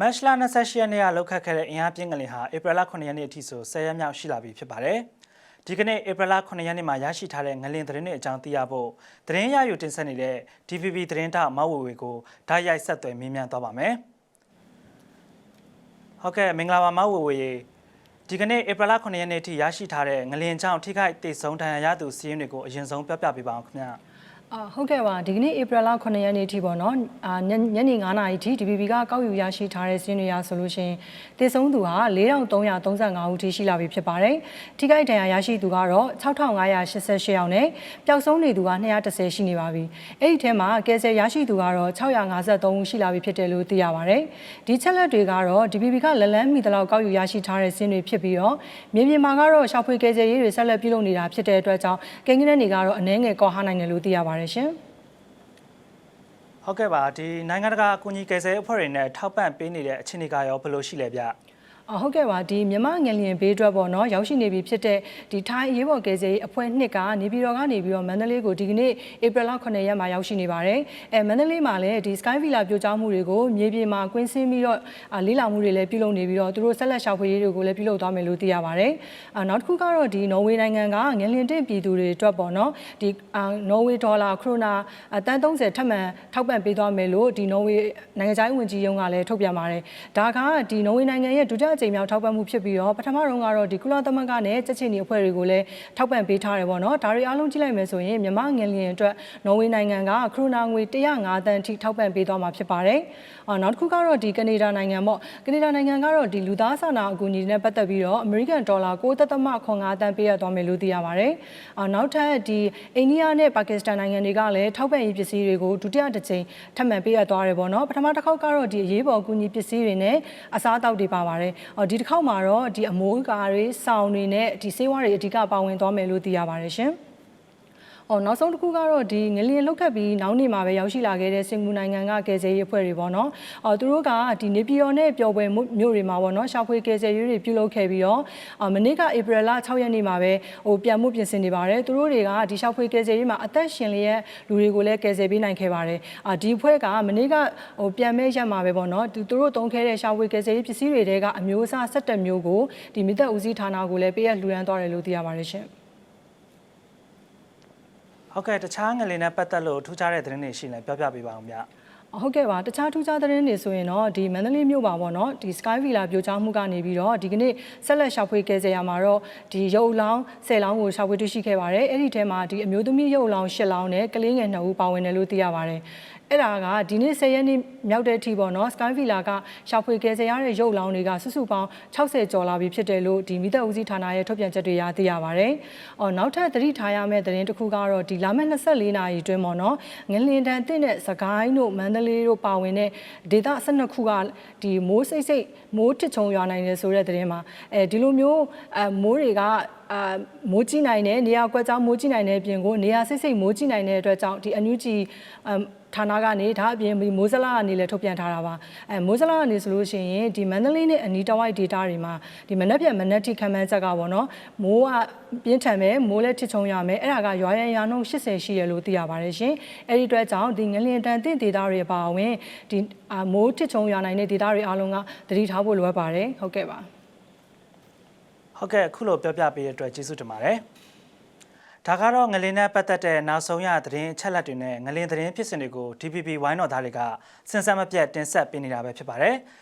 မတ်လ28ရက်နေ့ကလောက်ခတ်ခဲ့တဲ့အင်အားပြင်းကလေးဟာဧပြီလ9ရက်နေ့အထိဆို10ရက်မြောက်ရှိလာပြီဖြစ်ပါတယ်။ဒီကနေ့ဧပြီလ9ရက်နေ့မှာရရှိထားတဲ့ငလင်သတင်းတွေအကြောင်းသိရဖို့သတင်းရယူတင်ဆက်နေတဲ့ DVB သတင်းတောက်မဝေဝေကိုဓာတ်ရိုက်ဆက်သွယ်မေးမြန်းသွားပါမယ်။ဟုတ်ကဲ့မင်္ဂလာပါမဝေဝေရေဒီကနေ့ဧပြီလ9ရက်နေ့အထိရရှိထားတဲ့ငလင်ကြောင့်ထိခိုက်ဒေဆုံးဒဏ်ရာရသူစီးရင်တွေကိုအရင်ဆုံးပြောပြပေးပါအောင်ခင်ဗျာ။ အာဟုတ်ကဲ့ပါဒီကနေ့ဧပြီလ9ရက်နေ့အထိပေါ့နော်အာညညနေ9နာရီအထိ DBB ကကောက်ယူရရှိထားတဲ့စင်းတွေရဆိုလို့ရှိရင်တည်ဆုံးသူဟာ4335ဦးထိရှိလာပြီဖြစ်ပါတယ်ထိခိုက်ဒဏ်ရာရရှိသူကတော့6588ယောက်နဲ့ပျောက်ဆုံးနေသူက210ရှိနေပါပြီအဲ့ဒီထဲမှာကယ်ဆယ်ရရှိသူကတော့653ဦးရှိလာပြီဖြစ်တယ်လို့သိရပါတယ်ဒီချက်လက်တွေကတော့ DBB ကလက်လန်းမိသလောက်ကောက်ယူရရှိထားတဲ့စင်းတွေဖြစ်ပြီးတော့မြေပြင်မှာကတော့ရှောက်ဖွေကယ်ဆယ်ရေးတွေဆက်လက်ပြုလုပ်နေတာဖြစ်တဲ့အတွက်ကြောင့်ကိန်းဂနဲ့တွေကတော့အနည်းငယ်ကော်ဟနိုင်တယ်လို့သိရပါတယ်ရှင်ဟုတ်ကဲ့ပါဒီနိုင်ငံတကာအကူအညီကယ်ဆယ်ရေးအဖွဲ့တွေနဲ့ထောက်ပံ့ပေးနေတဲ့အခြေအနေကရောဘယ်လိုရှိလဲဗျ အဟုတ်ကဲ့ပါဒီမြန်မာငလျင်ဘေးအတွက်ပေါ့နော်ရောက်ရှိနေပြီဖြစ်တဲ့ဒီထိုင်းရေးပေါ်ကယ်ဆယ်ရေးအဖွဲ့နှစ်ကနေပြည်တော်ကနေပြီးတော့မန္တလေးကိုဒီကနေ့ဧပြီလ9ရက်မှာရောက်ရှိနေပါတယ်အဲမန္တလေးမှာလည်းဒီ Sky Villa ပြိုကျမှုတွေကိုမြေပြင်မှာကွင်းဆင်းပြီးတော့အာလေးလာမှုတွေလည်းပြုလုပ်နေပြီးတော့သူတို့ဆက်လက်ရှာဖွေရေးတွေကိုလည်းပြုလုပ်သွားမယ်လို့သိရပါတယ်အာနောက်တစ်ခုကတော့ဒီနော်ဝေနိုင်ငံကငလျင်တင့်ပြည်သူတွေအတွက်ပေါ့နော်ဒီအာနော်ဝေဒေါ်လာခရိုနာအတန်း30ထပ်မံထောက်ပံ့ပေးသွားမယ်လို့ဒီနော်ဝေနိုင်ငံခြားရေးဝန်ကြီးရုံးကလည်းထုတ်ပြန်ပါတယ်ဒါကဒီနော်ဝေနိုင်ငံရဲ့ဒုတိယအကြိမ်မြောက်ထောက်ပံ့မှုဖြစ်ပြီးတော့ပထမတော့ကတော့ဒီကုလသမဂ္ဂနဲ့ကြက်ချင်နေအဖွဲ့တွေကိုလည်းထောက်ပံ့ပေးထားတယ်ပေါ့နော်ဒါတွေအားလုံးကြည့်လိုက်မယ်ဆိုရင်မြန်မာငလျင်အတွက်နော်ဝေနိုင်ငံကခရိုနာငွေ105တန်ထိထောက်ပံ့ပေးသွားမှာဖြစ်ပါတယ်အော်နောက်တစ်ခုကတော့ဒီကနေဒါနိုင်ငံပေါ့ကနေဒါနိုင်ငံကတော့ဒီလူသားစာနာအကူအညီနဲ့ပတ်သက်ပြီးတော့အမေရိကန်ဒေါ်လာ9.5တန်ပေးရသွားမယ်လို့သိရပါတယ်အော်နောက်ထပ်ဒီအိန္ဒိယနဲ့ပါကစ္စတန်နိုင်ငံတွေကလည်းထောက်ပံ့ရေးပစ္စည်းတွေကိုဒုတိယတစ်ကြိမ်ထပ်မံပေးရသွားတယ်ပေါ့နော်ပထမတစ်ခေါက်ကတော့ဒီအရေးပေါ်အကူအညီပစ္စည်းတွေနဲ့အစားအသောက်တွေပါပါတယ်အော်ဒီတစ်ခေါက်မှာတော့ဒီအမိုးကာတွေစောင်တွေနဲ့ဒီဆေးဝါးတွေအဓိကပါဝင်သွားမယ်လို့သိရပါတယ်ရှင်။ အော်နောက်ဆုံးတစ်ခုကတော့ဒီငလျင်လောက်ခတ်ပြီးနောက်နေ့မှာပဲရောက်ရှိလာခဲ့တဲ့စင်ကာပူနိုင်ငံကကယ်ဆယ်ရေးအဖွဲ့တွေပေါ့နော်။အော်သူတို့ကဒီနေပြည်တော်နဲ့ပျော်ပွဲမြို့တွေမှာပေါ့နော်ရှာဖွေကယ်ဆယ်ရေးတွေပြုလုပ်ခဲ့ပြီးတော့အော်မနေ့ကဧပြီလ6ရက်နေ့မှာပဲဟိုပြန်မှုပြင်ဆင်နေပါတယ်။သူတို့တွေကဒီရှာဖွေကယ်ဆယ်ရေးမှာအသက်ရှင်လျက်လူတွေကိုလည်းကယ်ဆယ်ပေးနိုင်ခဲ့ပါတယ်။အာဒီအဖွဲ့ကမနေ့ကဟိုပြန်မဲ့ရက်မှာပဲပေါ့နော်။သူတို့တုံးခဲတဲ့ရှာဖွေကယ်ဆယ်ရေးပစ္စည်းတွေတဲကအမျိုးအစား17မျိုးကိုဒီမိသက်ဦးစီးဌာနကိုလည်းပေးရလှူဒန်းသွားတယ်လို့သိရပါတယ်ရှင်။ ဟုတ်ကဲ့တခြားငလင်နဲ့ပတ်သက်လို့ထူးခြားတဲ့သတင်းတွေရှိရင်ပြောပြပေးပါအောင်ဗျဟုတ်ကဲ့ပါတခြားထူးခြားသတင်းတွေဆိုရင်တော့ဒီမန္တလေးမြို့ပါပေါ့နော်ဒီ Sky Villa ပြိုကျမှုကနေပြီးတော့ဒီကနေ့ဆက်လက်ရှာဖွေကယ်ဆယ်ရမှာတော့ဒီရုပ်လောင်း10လောင်းကိုရှာဖွေတွေ့ရှိခဲ့ပါတယ်အဲ့ဒီထဲမှာဒီအမျိုးသမီးရုပ်လောင်း10လောင်းနဲ့ကလေးငယ်2ဦးပါဝင်တယ်လို့သိရပါတယ် အဲ့ဒါကဒီနေ့10ရက်နေ့မြောက်တဲ့အထိပေါ့နော် Sky Villa ကရှာဖွေကယ်ဆယ်ရတဲ့ရုပ်လောင်းတွေကစုစုပေါင်း60ကျော်လာပြီဖြစ်တယ်လို့ဒီမိသက်ဦးစီးဌာနရဲ့ထုတ်ပြန်ချက်တွေရသိရပါတယ်။အော်နောက်ထပ်သတိထားရမယ့်သတင်းတစ်ခုကတော့ဒီလာမယ့်24နာရီအတွင်းပေါ့နော်ငလင်တန်တင့်တဲ့စကိုင်းတို့မန္တလေးတို့ပါဝင်တဲ့ဒေသ12ခုကဒီမိုးစိတ်စိတ်မိုးထစ်ချုံရွာနိုင်တယ်ဆိုတဲ့သတင်းမှာအဲဒီလိုမျိုးအမိုးတွေကအာမိုးကြီးနိုင်တဲ့နေရာကွက်ကြောင်းမိုးကြီးနိုင်တဲ့အပြင်ကိုနေရာစိတ်စိတ်မိုးကြီးနိုင်တဲ့အတွက်ကြောင့်ဒီအန်ယူဂျီအမ် ဌာနကနေဒါအပြင်မိုးစလာကနေလည်းထုတ်ပြန်ထားတာပါအဲမိုးစလာကနေဆိုလို့ရှိရင်ဒီမန္တလေးနဲ့အနီးတစ်ဝိုက်ဒေတာတွေမှာဒီမနက်ဖြန်မနက်ထိခံမှန်းချက်ကပေါ့နော်မိုးကပြင်းထန်မယ်မိုးလည်းထစ်ချုံရမယ်အဲ့ဒါကရွာရန်ရာနှုန်း80ရှိရလို့သိရပါတယ်ရှင်အဲ့ဒီအတွက်ကြောင့်ဒီငလျင်တန်တင့်ဒေတာတွေပါဝင်ဒီမိုးထစ်ချုံရနိုင်တဲ့ဒေတာတွေအားလုံးကသတိထားဖို့လိုအပ်ပါတယ်ဟုတ်ကဲ့ပါဟုတ်ကဲ့အခုလိုပြောပြပေးတဲ့အတွက်ကျေးဇူးတင်ပါတယ် ဒါကတော့ငလင်းနဲ့ပတ်သက်တဲ့နောက်ဆုံးရသတင်းအချက်လက်တွေနဲ့ငလင်းသတင်းဖြစ်စဉ်တွေကို DPP ဝိုင်းတော်သားတွေကစင်စမ်းမပြတ်တင်ဆက်ပေးနေတာပဲဖြစ်ပါတယ်